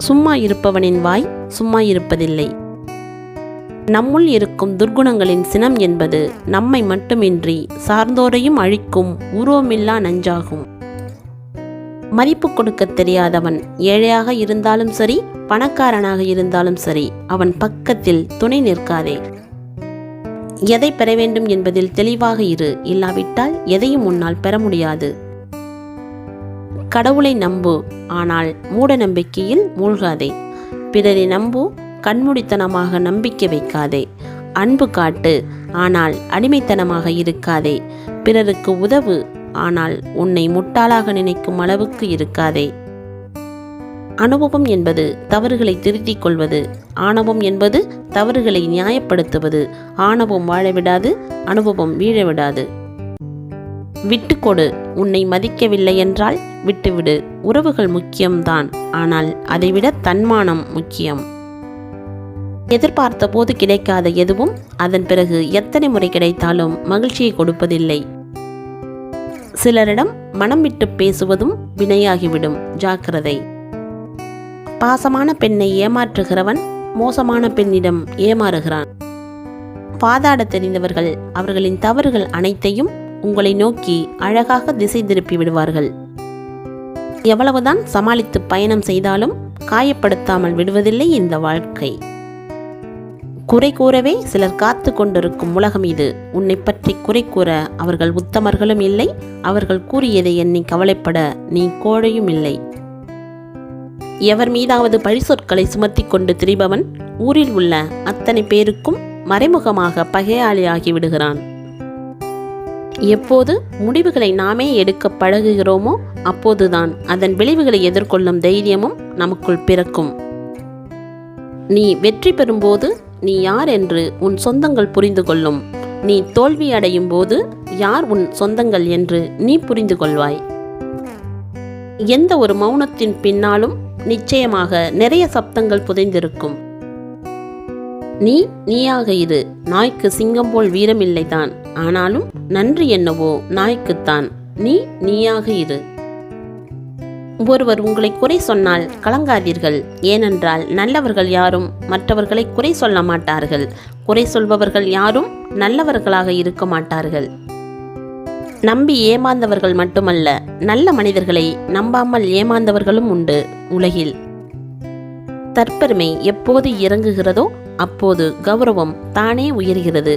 சும்மா இருப்பவனின் வாய் சும்மா இருப்பதில்லை. நம்முள் இருக்கும் துர்குணங்களின் சினம் என்பது நம்மை மட்டுமின்றி சார்ந்தோரையும் அழிக்கும் உருவமில்லா நஞ்சாகும். மதிப்பு கொடுக்க தெரியாதவன் ஏழையாக இருந்தாலும் சரி பணக்காரனாக இருந்தாலும் சரி அவன் பக்கத்தில் துணை நிற்காதே. எதை பெற வேண்டும் என்பதில் தெளிவாக இரு இல்லாவிட்டால் எதையும் உன்னால் பெற முடியாது. கடவுளை நம்பு ஆனால் மூட நம்பிக்கையில் மூழ்காதே. பிறரை நம்பு கண்மூடித்தனமாக நம்பிக்கை வைக்காதே. அன்பு காட்டு ஆனால் அடிமைத்தனமாக இருக்காதே. பிறருக்கு உதவு ஆனால் உன்னை முட்டாளாக நினைக்கும் அளவுக்கு இருக்காதே. அனுபவம் என்பது தவறுகளை திருத்திக் கொள்வது. ஆணவம் என்பது தவறுகளை நியாயப்படுத்துவது. ஆணவம் வாழவிடாது அனுபவம் விட்டுக்கொடு. உன்னை மதிக்கவில்லை என்றால் விட்டுவிடு. உறவுகள் முக்கியம்தான். ஆனால் அதைவிட தன்மானம் முக்கியம். எதிர்பார்த்த போது கிடைக்காத எதுவும் அதன் பிறகு எத்தனை முறை கிடைத்தாலும் மகிழ்ச்சியை கொடுப்பதில்லை. சிலரிடம் மனம் விட்டு பேசுவதும் வினையாகிவிடும். ஜாக்கிரதை. பாசமான பெண்ணை ஏமாற்றுகிறவன் மோசமான பெண்ணிடம் ஏமாறுகிறான். பாதாடத் தெரிந்தவர்கள் அவர்களின் தவறுகள் அனைத்தையும் உங்களை நோக்கி அழகாக திசை திருப்பி விடுவார்கள். எவ்வளவுதான் சமாளித்து பயணம் செய்தாலும் காயப்படுத்தாமல் விடுவதில்லை இந்த வாழ்க்கை. குறை கூறவே சிலர் காத்து கொண்டிருக்கும் உலகம் இது. உன்னை பற்றி குறை கூற அவர்கள் உத்தமர்களும் இல்லை. அவர்கள் கூறியதை எண்ணி கவலைப்பட நீ கோழையும் இல்லை. எவர் மீதாவது பழி சொற்களை சுமத்தி கொண்டு திரிபவன் ஊரில் உள்ள அத்தனை பேருக்கும் மறைமுகமாக பகையாளியாகி விடுகிறான். எப்போது முடிவுகளை நாமே எடுக்க பழகுகிறோமோ அப்போதுதான் அதன் விளைவுகளை எதிர்கொள்ளும் தைரியமும் நமக்குள் பிறக்கும். நீ வெற்றி பெறும்போது நீ யார் என்று உன் சொந்தங்கள் புரிந்து கொள்ளும். நீ தோல்வி அடையும் போது யார் உன் சொந்தங்கள் என்று நீ புரிந்து கொள்வாய். எந்த ஒரு மௌனத்தின் பின்னாலும் நிச்சயமாக நிறைய சப்தங்கள் புதைந்திருக்கும். நீ நீயாக இரு. நாய்க்கு சிங்கம் போல் வீரமில்லைதான். ஆனாலும் நன்றி என்னவோ நாய்க்குத்தான். நீ நீயாக இரு. ஒருவர் உங்களை குறை சொன்னால் கலங்காதீர்கள். ஏனென்றால் நல்லவர்கள் யாரும் மற்றவர்களை குறை சொல்ல மாட்டார்கள். குறை சொல்பவர்கள் யாரும் நல்லவர்களாக இருக்க மாட்டார்கள். நம்பி ஏமாந்தவர்கள் மட்டுமல்ல நல்ல மனிதர்களை நம்பாமல் ஏமாந்தவர்களும் உண்டு உலகில். தற்பெருமை எப்போது இறங்குகிறதோ அப்போது கௌரவம் தானே உயர்கிறது.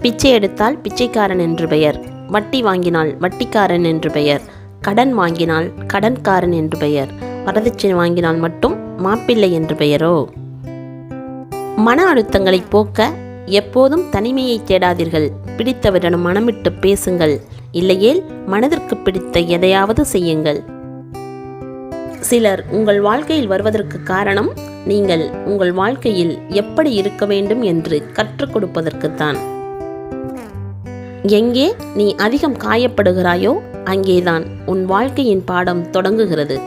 பிச்சை எடுத்தால் பிச்சைக்காரன் என்று பெயர். வட்டி வாங்கினால் வட்டிக்காரன் என்று பெயர். கடன் வாங்கினால் கடன்காரன் என்று பெயர். வரதட்சணை வாங்கினால் மட்டும் மாப்பிள்ளை என்று பெயரோ? மன அழுத்தங்களை போக்க எப்போதும் தனிமையை தேடாதீர்கள். பிடித்தவரிடம் மனமிட்டு பேசுங்கள். இல்லையேல் மனதிற்கு பிடித்த எதையாவது செய்யுங்கள். சிலர் உங்கள் வாழ்க்கையில் வருவதற்கு காரணம் நீங்கள் உங்கள் வாழ்க்கையில் எப்படி இருக்க வேண்டும் என்று கற்றுக் கொடுப்பதற்குத்தான். எங்கே நீ அதிகம் காயப்படுகிறாயோ அங்கேதான் உன் வாழ்க்கையின் பாடம் தொடங்குகிறது.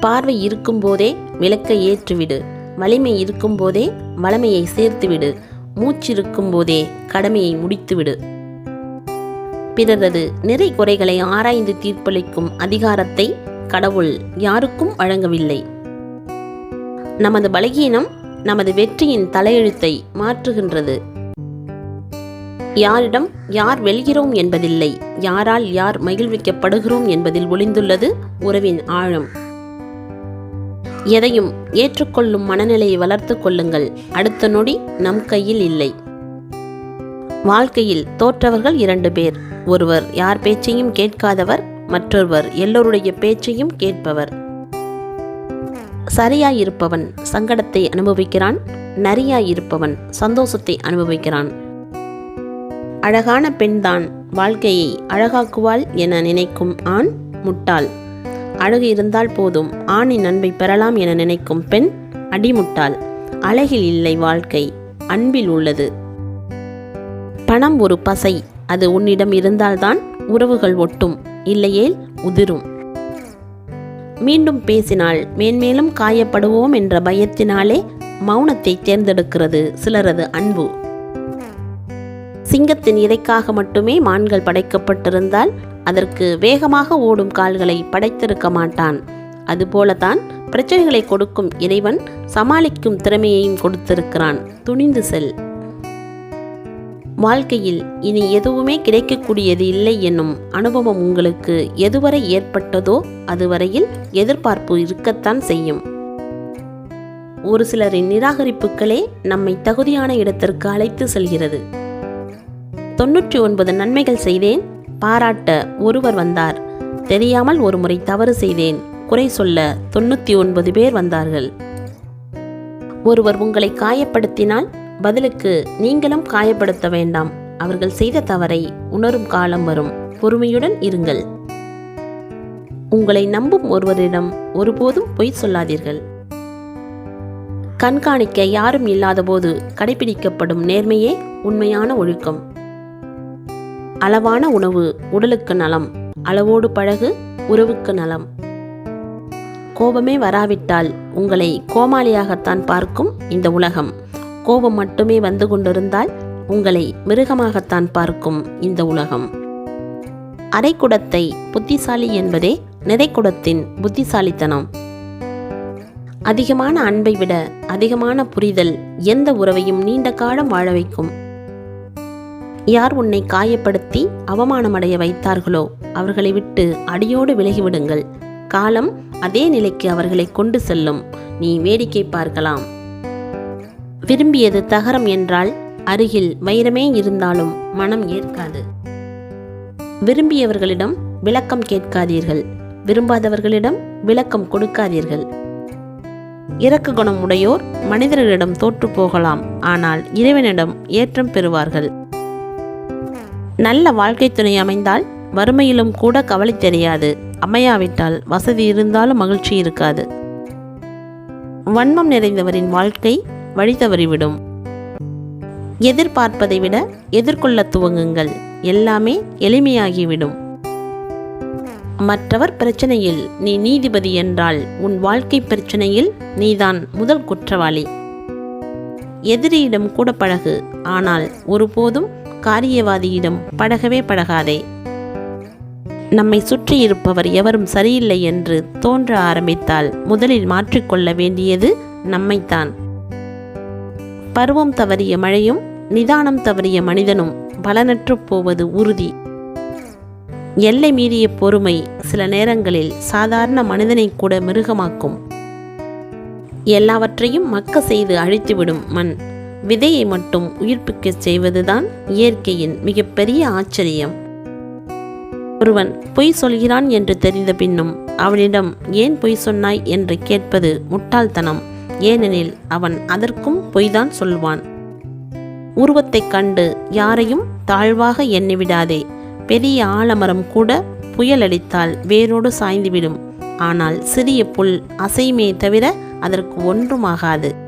பார்வை இருக்கும்போதே விளக்கை ஏற்றுவிடு. வலிமை இருக்கும்போதே வளமையை சேர்த்துவிடு. மூச்சிருக்கும் போதே கடமையை முடித்துவிடு. பிறரது நிறை குறைகளை ஆராய்ந்து தீர்ப்பளிக்கும் அதிகாரத்தை கடவுள் யாருக்கும் வழங்கவில்லை. நமது பலகீனம் நமது வெற்றியின் தலையெழுத்தை மாற்றுகின்றது. யாரிடம் யார் வெல்கிறோம் என்பதில்லை. யாரால் யார் மகிழ்விக்கப்படுகிறோம் என்பதில் ஒளிந்துள்ளது உறவின் ஆழம். எதையும் ஏற்றுக்கொள்ளும் மனநிலையை வளர்த்து கொள்ளுங்கள். அடுத்த நொடி நம் கையில் இல்லை. வாழ்க்கையில் தோற்றவர்கள் இரண்டு பேர். ஒருவர் யார் பேச்சையும் கேட்காதவர் மற்றொருவர் எல்லோருடைய பேச்சையும் கேட்பவர். சரியாயிருப்பவன் சங்கடத்தை அனுபவிக்கிறான் நரியாயிருப்பவன் சந்தோஷத்தை அனுபவிக்கிறான். அழகான பெண்தான் வாழ்க்கையை அழகாக்குவாள் என நினைக்கும் ஆண் முட்டாள். அழகு இருந்தால் போதும் ஆணின் அன்பை பெறலாம் என நினைக்கும் பெண் அடிமுட்டாள். அழகில் இல்லை வாழ்க்கை அன்பில் உள்ளது. பணம் ஒரு பசை அது உன்னிடம் இருந்தால்தான் உறவுகள் ஒட்டும் இல்லையேல் உதிரும். மீண்டும் பேசினால் மேன்மேலும் காயப்படுவோம் என்ற பயத்தினாலே மௌனத்தை தேர்ந்தெடுக்கிறது சிலரது அன்பு. சிங்கத்தின் இறைக்காக மட்டுமே மான்கள் படைக்கப்பட்டிருந்தால் அதற்கு வேகமாக ஓடும் கால்களை படைத்திருக்க மாட்டான். அதுபோலத்தான் பிரச்சனைகளை கொடுக்கும் இறைவன் சமாளிக்கும் திறமையையும் கொடுத்திருக்கிறான். துணிந்து செல். வாழ்க்கையில் இனி எதுவுமே கிடைக்கக்கூடியது இல்லை என்னும் அனுபவம் உங்களுக்கு எதுவரை ஏற்பட்டதோ அதுவரையில் எதிர்பார்ப்பு இருக்கத்தான் செய்யும். ஒரு சிலரின் நிராகரிப்புகளே நம்மை தகுதியான இடத்திற்கு அழைத்து செல்கிறது. தொன்னூற்றி ஒன்பது நன்மைகள் செய்தேன். பாராட்ட ஒருவர் வந்தார். தெரியாமல் ஒரு முறை தவறு செய்தேன். குறை சொல்ல தொண்ணூற்றி ஒன்பது பேர் வந்தார்கள். ஒருவர் உங்களை காயப்படுத்தினால் பதிலுக்கு நீங்களும் காயப்படுத்த வேண்டாம். அவர்கள் செய்த தவறை உணரும் காலம் வரும். பொறுமையுடன் இருங்கள். உங்களை நம்பும் ஒருவரிடம் ஒருபோதும் பொய் சொல்லாதீர்கள். கண்காணிக்க யாரும் இல்லாதபோது கடைபிடிக்கப்படும் நேர்மையே உண்மையான ஒழுக்கம். அளவான உணவு உடலுக்கு நலம். அளவோடு பழகு உறவுக்கு நலம். கோபமே வராவிட்டால் உங்களை கோமாளியாகத்தான் பார்க்கும் இந்த உலகம். கோபம் மட்டுமே வந்து கொண்டிருந்தால் உங்களை மிருகமாகத்தான் பார்க்கும் இந்த உலகம். அரைக்குடத்தை புத்திசாலி என்பதே நிறைக்குடத்தின் புத்திசாலித்தனம். அதிகமான அன்பை விட அதிகமான புரிதல் எந்த உறவையும் நீண்ட காலம் வாழ வைக்கும். யார் உன்னை காயப்படுத்தி அவமானமடைய வைத்தார்களோ அவர்களை விட்டு அடியோடு விலகிவிடுங்கள். காலம் அதே நிலைக்கு அவர்களை கொண்டு செல்லும். நீ வேடிக்கை பார்க்கலாம். விரும்பியது தகரம் என்றால் அருகில் வைரமே இருந்தாலும் மனம் ஏற்காது. விரும்பியவர்களிடம் விளக்கம் கேட்காதீர்கள். விரும்பாதவர்களிடம் விளக்கம் கொடுக்காதீர்கள். இறக்கு குணம் உடையோர் மனிதர்களிடம் தோற்று போகலாம். ஆனால் இறைவனிடம் ஏற்றம் பெறுவார்கள். நல்ல வாழ்க்கை துணை அமைந்தால் வறுமையிலும் கூட கவலை தெரியாது. அமையாவிட்டால் வசதி இருந்தாலும் மகிழ்ச்சி இருக்காது. வன்மம் நிறைந்தவரின் வாழ்க்கை வழி தவறிவிடும் எதிர்பார்ப்பதை விட எதிர்கொள்ள துவங்குங்கள். எல்லாமே எளிமையாகிவிடும். மற்றவர் பிரச்சனையில் நீ நீதிபதி என்றால் உன் வாழ்க்கை பிரச்சனையில் நீதான் முதல் குற்றவாளி. எதிரியிடம் கூட பழகு. ஆனால் ஒருபோதும் காரியவாதியிடம் பழகவே பழகாதே நம்மை சுற்றி இருப்பவர் எவரும் சரியில்லை என்று தோன்ற ஆரம்பித்தால் முதலில் மாற்றிக்கொள்ள வேண்டியது நம்மைத்தான். பருவம் தவறிய மழையும் நிதானம் தவறிய மனிதனும் பலனற்று போவது உறுதி. எல்லை மீறிய பொறுமை சில நேரங்களில் சாதாரண மனிதனை கூட மிருகமாக்கும். எல்லாவற்றையும் மக்க செய்து அழித்துவிடும் மண். விதையை மட்டும் உயிர்ப்பிக்கச் செய்வதுதான் இயற்கையின் மிகப்பெரிய ஆச்சரியம். ஒருவன் பொய் சொல்கிறான் என்று தெரிந்த பின்னும் அவனிடம் ஏன் பொய் சொன்னாய்? என்று கேட்பது முட்டாள்தனம். ஏனெனில் அவன் அதற்கும் பொய்தான் சொல்வான். உருவத்தைக் கண்டு யாரையும் தாழ்வாக எண்ணிவிடாதே. பெரிய ஆலமரம் கூட புயல் அடித்தால் வேரோடு சாய்ந்துவிடும். ஆனால் சிறிய புல் அசையுமே தவிர அதற்கு ஒன்றுமாகாது.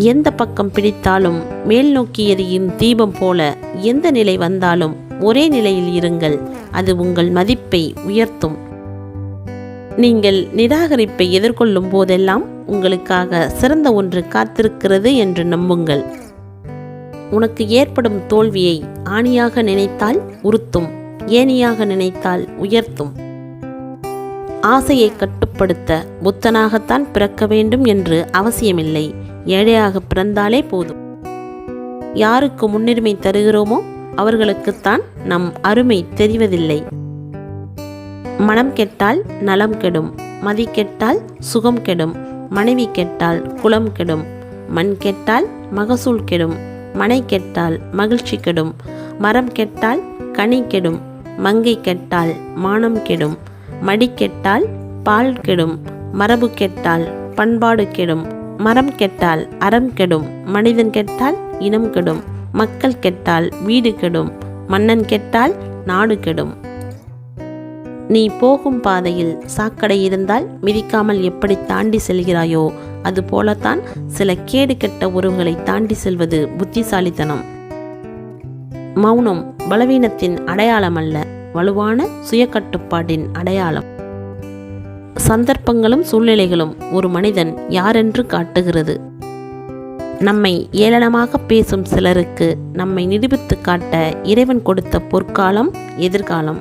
எந்த பக்கம் பிடித்தாலும் மேல் நோக்கி எரியும் தீபம் போல எந்த நிலை வந்தாலும் ஒரே நிலையில் இருங்கள். அது உங்கள் மதிப்பை உயர்த்தும். நீங்கள் நிராகரிப்பை எதிர்கொள்ளும் போதெல்லாம் உங்களுக்காக சிறந்த ஒன்று காத்திருக்கிறது என்று நம்புங்கள். உனக்கு ஏற்படும் தோல்வியை ஆணியாக நினைத்தால் உறுத்தும் ஏனியாக நினைத்தால் உயர்த்தும். ஆசையை கட்டுப்படுத்த புத்தனாகத்தான் பிறக்க வேண்டும் என்று அவசியமில்லை. ஏழையாக பிறந்தாலே போதும். யாருக்கு முன்னுரிமை தருகிறோமோ அவர்களுக்குத்தான் நம் அருமை தெரிவதில்லை. மனம் கெட்டால் நலம் கெடும். மதி கெட்டால் சுகம் கெடும். மனைவி கெட்டால் குலம் கெடும். மண் கெட்டால் மகசூல் கெடும். மனை கெட்டால் மகிழ்ச்சி கெடும். மரம் கெட்டால் கனி கெடும். மங்கை கெட்டால் மானம் கெடும். மடி கெட்டால் பால் கெடும் மரபு கெட்டால் பண்பாடு கெடும் மரம் கெட்டால் அறம் கெடும் மனிதன் கெட்டால் இனம் கெடும் மக்கள் கெட்டால் வீடு கெடும் மன்னன் கெட்டால் நாடு கெடும். நீ போகும் பாதையில் சாக்கடை இருந்தால் மிதிக்காமல் எப்படி தாண்டி செல்கிறாயோ அதுபோலத்தான் சில கேடு கெட்ட உறவுகளை தாண்டி செல்வது புத்திசாலித்தனம். மௌனம் பலவீனத்தின் அடையாளம் அல்ல வலுவான சுயக்கட்டுப்பாட்டின் அடையாளம். சந்தர்ப்பங்களும் சூழ்நிலைகளும் ஒரு மனிதன் யாரென்று காட்டுகிறது. நம்மை ஏளனமாக பேசும் சிலருக்கு நம்மை நிரூபித்து காட்ட இறைவன் கொடுத்த பொற்காலம் எதிர்காலம்.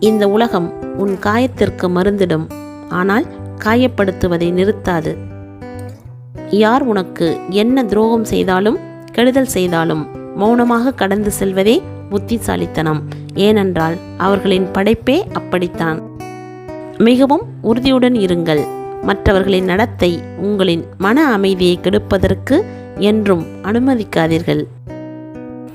இந்த உலகம் உன் காயத்திற்கு மருந்திடும் ஆனால் காயப்படுத்துவதை நிறுத்தாது. யார் உனக்கு என்ன துரோகம் செய்தாலும் கெடுதல் செய்தாலும் மௌனமாக கடந்து செல்வதே புத்திசாலித்தனம். ஏனென்றால் அவர்களின் படைப்பே அப்படித்தான். மிகவும் உறுதியுடன் இருங்கள். மற்றவர்களின் நடத்தை உங்களின் மன அமைதியை கெடுப்பதற்கு என்றும் அனுமதிக்காதீர்கள்.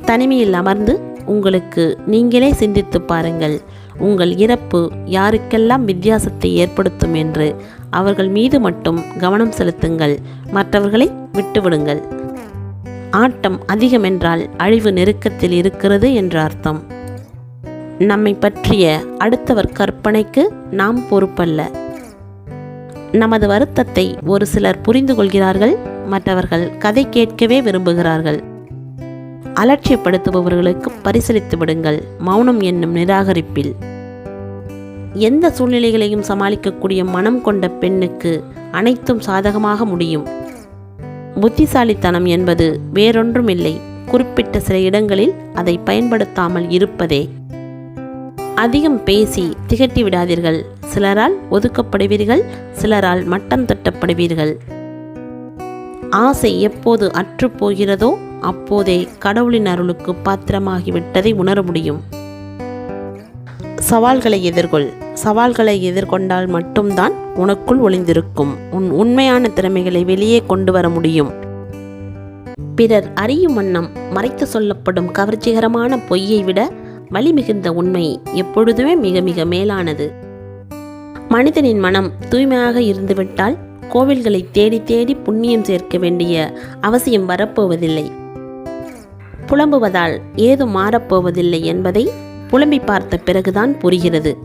தனிமையில் அமர்ந்து உங்களுக்கு நீங்களே சிந்தித்து பாருங்கள். உங்கள் இறப்பு யாருக்கெல்லாம் வித்தியாசத்தை ஏற்படுத்தும் என்று அவர்கள் மீது மட்டும் கவனம் செலுத்துங்கள். மற்றவர்களை விட்டுவிடுங்கள். ஆட்டம் அதிகமென்றால் அழிவு நெருக்கத்தில் இருக்கிறது என்று அர்த்தம். நம்மை பற்றிய அடுத்தவர் கற்பனைக்கு நாம் பொறுப்பல்ல. நமது வருத்தத்தை ஒரு சிலர் புரிந்து கொள்கிறார்கள் மற்றவர்கள் கதை கேட்கவே விரும்புகிறார்கள். அலட்சியப்படுத்துபவர்களுக்கு பரிசீலித்து விடுங்கள் மௌனம் என்னும் நிராகரிப்பில். எந்த சூழ்நிலைகளையும் சமாளிக்கக்கூடிய மனம் கொண்ட பெண்ணுக்கு அனைத்தும் சாதகமாக முடியும். புத்திசாலித்தனம் என்பது வேறொன்றுமில்லை குறிப்பிட்ட சில இடங்களில் அதை பயன்படுத்தாமல் இருப்பதே அதிகம் பேசி திகட்டி விடாதீர்கள். சிலரால் ஒதுக்கப்படுவீர்கள் சிலரால் மட்டம் தட்டப்படுவீர்கள். ஆசை எப்போது அற்றுப்போகிறதோ அப்போதே கடவுளின் அருளுக்கு பாத்திரமாகிவிட்டதை உணர முடியும். சவால்களை எதிர்கொள். சவால்களை எதிர்கொண்டால் மட்டும்தான் உனக்குள் ஒளிந்திருக்கும். உன் உண்மையான திறமைகளை வெளியே கொண்டு வர முடியும். பிறர் அறியும் வண்ணம் மறைத்து சொல்லப்படும் கவர்ச்சிகரமான பொய்யை விட வலி மிகுந்த உண்மை எப்பொழுதுமே மிக மிக மேலானது. மனிதனின் மனம் தூய்மையாக இருந்துவிட்டால் கோவில்களை தேடி தேடி புண்ணியம் சேர்க்க வேண்டிய அவசியம் வரப்போவதில்லை. புலம்புவதால் ஏதும் மாறப்போவதில்லை என்பதை புலம்பி பார்த்த பிறகுதான் புரிகிறது.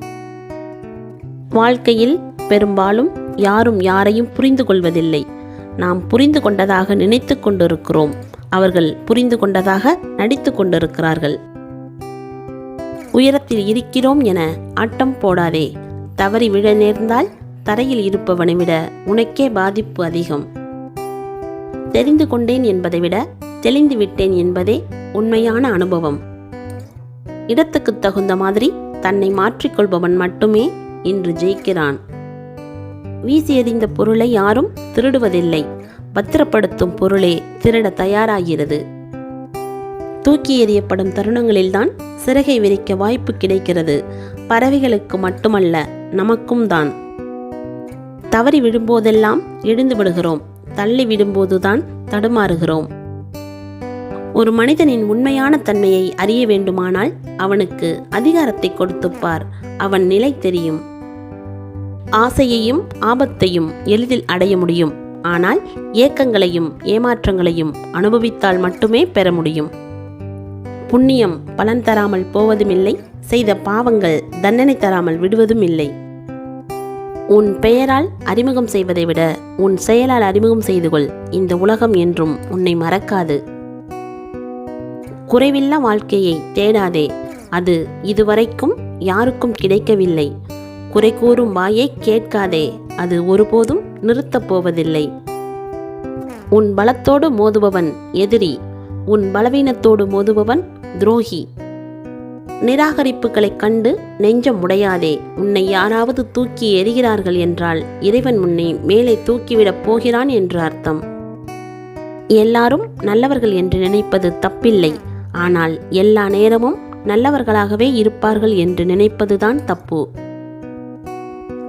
வாழ்க்கையில் பெரும்பாலும் யாரும் யாரையும் புரிந்து கொள்வதில்லை. நாம் புரிந்து கொண்டதாக நினைத்து கொண்டிருக்கிறோம். அவர்கள் புரிந்து கொண்டதாக நடித்து கொண்டிருக்கிறார்கள். உயரத்தில் இருக்கிறோம் என ஆட்டம் போடாதே. தவறி விழ நேர்ந்தால் தரையில் இருப்பவனை விட உனக்கே பாதிப்பு அதிகம். தெரிந்து கொண்டேன் என்பதை விட தெளிந்து விட்டேன் என்பதே உண்மையான அனுபவம். இடத்துக்கு தகுந்த மாதிரி தன்னை மாற்றிக்கொள்பவன் மட்டுமே இன்று ஜெயிக்கிறான். வீசி எறிந்த பொருளை யாரும் திருடுவதில்லை. பத்திரப்படுத்தும் பொருளே திருட தயாராகிறது. தூக்கி எறியப்படும் தருணங்களில்தான் சிறகை விரிக்க வாய்ப்பு கிடைக்கிறது. பறவைகளுக்கு மட்டுமல்ல நமக்கும் தான் தவறி விழும்போதெல்லாம் எழுந்து விடுகிறோம். தள்ளி விடும்போதுதான் தடுமாறுகிறோம். ஒரு மனிதனின் உண்மையான தன்மையை அறிய வேண்டுமானால் அவனுக்கு அதிகாரத்தை கொடுத்துப்பார் அவன் நிலை தெரியும். ஆசையையும் ஆபத்தையும் எளிதில் அடைய முடியும். ஆனால் ஏக்கங்களையும் ஏமாற்றங்களையும் அனுபவித்தால் மட்டுமே பெற முடியும். புண்ணியம் பலன் தராமல் போவதுமில்லை. செய்த பாவங்கள் தண்டனை தராமல் விடுவதும் இல்லை உன் பெயரால் அறிமுகம் செய்வதை விட உன் செயலால் அறிமுகம் செய்து கொள். இந்த உலகம் என்றும் உன்னை மறக்காது. குறைவில்லா வாழ்க்கையை தேடாதே. அது இதுவரைக்கும் யாருக்கும் கிடைக்கவில்லை. குறை கூறும் வாயை கேட்காதே. அது ஒருபோதும் நிறுத்தப் போவதில்லை. உன் பலத்தோடு மோதுபவன் எதிரி. உன் பலவீனத்தோடு மோதுபவன் துரோகி. நிராகரிப்புகளைக் கண்டு நெஞ்சம் உடையாதே உன்னை யாராவது தூக்கி எறிகிறார்கள் என்றால் இறைவன் உன்னை மேலே தூக்கிவிடப் போகிறான் என்று அர்த்தம். எல்லாரும் நல்லவர்கள் என்று நினைப்பது தப்பில்லை ஆனால் எல்லா நேரமும் நல்லவர்களாகவே இருப்பார்கள் என்று நினைப்பதுதான் தப்பு.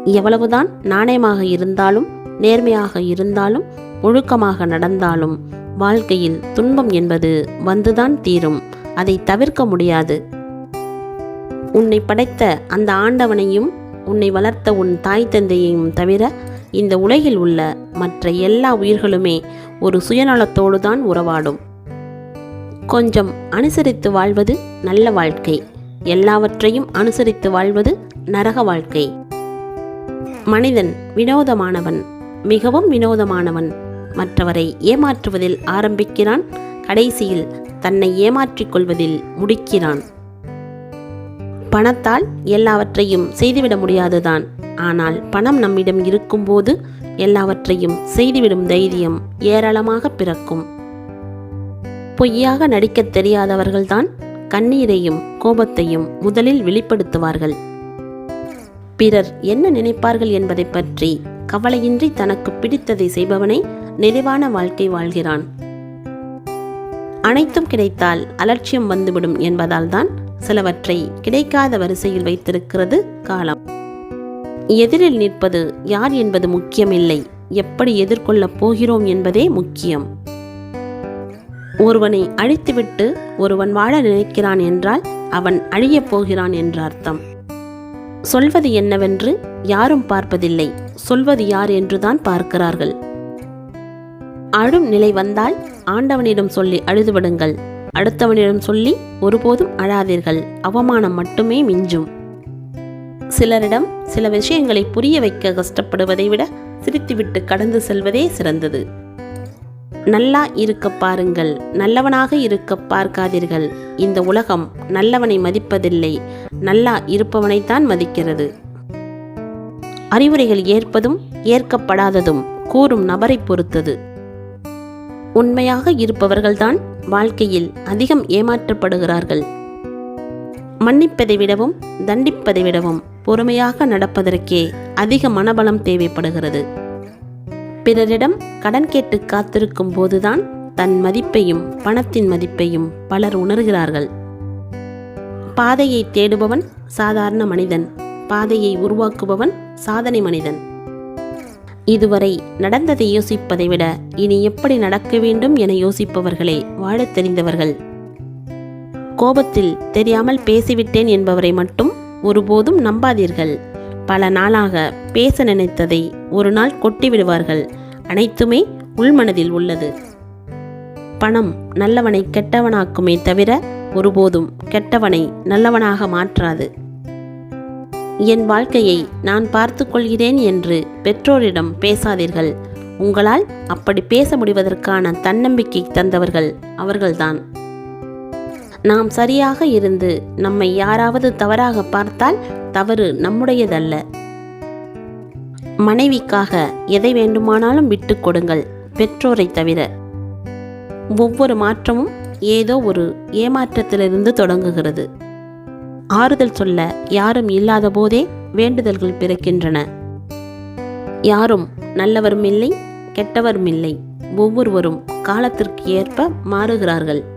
எவ்வளவுதான் நாணயமாக இருந்தாலும் நேர்மையாக இருந்தாலும் ஒழுக்கமாக நடந்தாலும் வாழ்க்கையில் துன்பம் என்பது வந்துதான் தீரும். அதை தவிர்க்க முடியாது. உன்னை படைத்த அந்த ஆண்டவனையும் உன்னை வளர்த்த உன் தாய் தந்தையையும் தவிர இந்த உலகில் உள்ள மற்ற எல்லா உயிர்களுமே ஒரு சுயநலத்தோடு தான் உறவாடும். கொஞ்சம் அனுசரித்து வாழ்வது நல்ல வாழ்க்கை. எல்லாவற்றையும் அனுசரித்து வாழ்வது நரக வாழ்க்கை. மனிதன் வினோதமானவன் மிகவும் வினோதமானவன். மற்றவரை ஏமாற்றுவதில் ஆரம்பிக்கிறான். கடைசியில் தன்னை ஏமாற்றிக் கொள்வதில் முடிக்கிறான் பணத்தால் எல்லாவற்றையும் செய்துவிட முடியாதுதான். ஆனால் பணம் நம்மிடம் இருக்கும்போது எல்லாவற்றையும் செய்துவிடும் தைரியம் ஏராளமாக பிறக்கும். பொய்யாக நடிக்கத் தெரியாதவர்கள்தான் கண்ணீரையும் கோபத்தையும் முதலில் வெளிப்படுத்துவார்கள். பிறர் என்ன நினைப்பார்கள் என்பதை பற்றி கவலையின்றி தனக்கு பிடித்ததை செய்பவனை நிறைவான வாழ்க்கை வாழ்கிறான். அனைத்தும் கிடைத்தால் அலட்சியம் வந்துவிடும் என்பதால் தான் சிலவற்றை கிடைக்காத வரிசையில் வைத்திருக்கிறது காலம். எதிரில் நிற்பது யார் என்பது முக்கியமில்லை. எப்படி எதிர்கொள்ளப் போகிறோம் என்பதே முக்கியம். ஒருவனை அழித்துவிட்டு ஒருவன் வாழ நினைக்கிறான் என்றால் அவன் அழியப் போகிறான் என்ற அர்த்தம். சொல்வது என்னவென்று யாரும் பார்ப்பதில்லை. சொல்வது யார் என்றுதான் பார்க்கிறார்கள். அழும் நிலை வந்தால் ஆண்டவனிடம் சொல்லி அழுதுவிடுங்கள் அடுத்தவனிடம் சொல்லி ஒருபோதும் அழாதீர்கள். அவமானம் மட்டுமே மிஞ்சும். சிலரிடம் சில விஷயங்களை புரிய வைக்க கஷ்டப்படுவதை விட சிரித்துவிட்டு கடந்து செல்வதே சிறந்தது. நல்லா இருக்க பாருங்கள். நல்லவனாக இருக்க பார்க்காதீர்கள். இந்த உலகம் நல்லவனை மதிப்பதில்லை. நல்லா இருப்பவனைத்தான் மதிக்கிறது. அறிவுரைகள் ஏற்பதும் ஏற்கப்படாததும் கூறும் நபரை பொறுத்தது. உண்மையாக இருப்பவர்கள்தான் வாழ்க்கையில் அதிகம் ஏமாற்றப்படுகிறார்கள். மன்னிப்பதை விடவும் தண்டிப்பதை விடவும் பொறுமையாக நடப்பதற்கே அதிக மனபலம் தேவைப்படுகிறது. பிறரிடம் கடன் கேட்டு காத்திருக்கும் போதுதான் தன் மதிப்பையும் பணத்தின் மதிப்பையும் பலர் உணர்கிறார்கள். பாதையை தேடுபவன் சாதாரண மனிதன். பாதையை உருவாக்குபவன் சாதனை மனிதன். இதுவரை நடந்ததை யோசிப்பதை விட இனி எப்படி நடக்க வேண்டும் என யோசிப்பவர்களே வாழத் தெரிந்தவர்கள். கோபத்தில் தெரியாமல் பேசிவிட்டேன் என்பவரை மட்டும் ஒருபோதும் நம்பாதீர்கள். பல நாளாக பேச நினைத்ததை ஒரு நாள் கொட்டிவிடுவார்கள் அனைத்துமே உள்மனதில் உள்ளது. பணம் நல்லவனை கெட்டவனாக்குமே தவிர ஒருபோதும் கெட்டவனை நல்லவனாக மாற்றாது. என் வாழ்க்கையை நான் பார்த்து கொள்கிறேன் என்று பெற்றோரிடம் பேசாதீர்கள். உங்களால் அப்படி பேச முடிவதற்கான தன்னம்பிக்கை தந்தவர்கள் அவர்கள்தான். நாம் சரியாக இருந்து நம்மை யாராவது தவறாக பார்த்தால் தவறு நம்முடையதல்ல. மனைவிக்காக எதை வேண்டுமானாலும் விட்டு கொடுங்கள் பெற்றோரை தவிர. ஒவ்வொரு மாற்றமும் ஏதோ ஒரு ஏமாற்றத்திலிருந்து தொடங்குகிறது. ஆறுதல் சொல்ல யாரும் இல்லாத போதே வேண்டுதல்கள் பிறக்கின்றன. யாரும் நல்லவரும் இல்லை கெட்டவரும் இல்லை. ஒவ்வொருவரும் காலத்திற்கு ஏற்ப மாறுகிறார்கள்.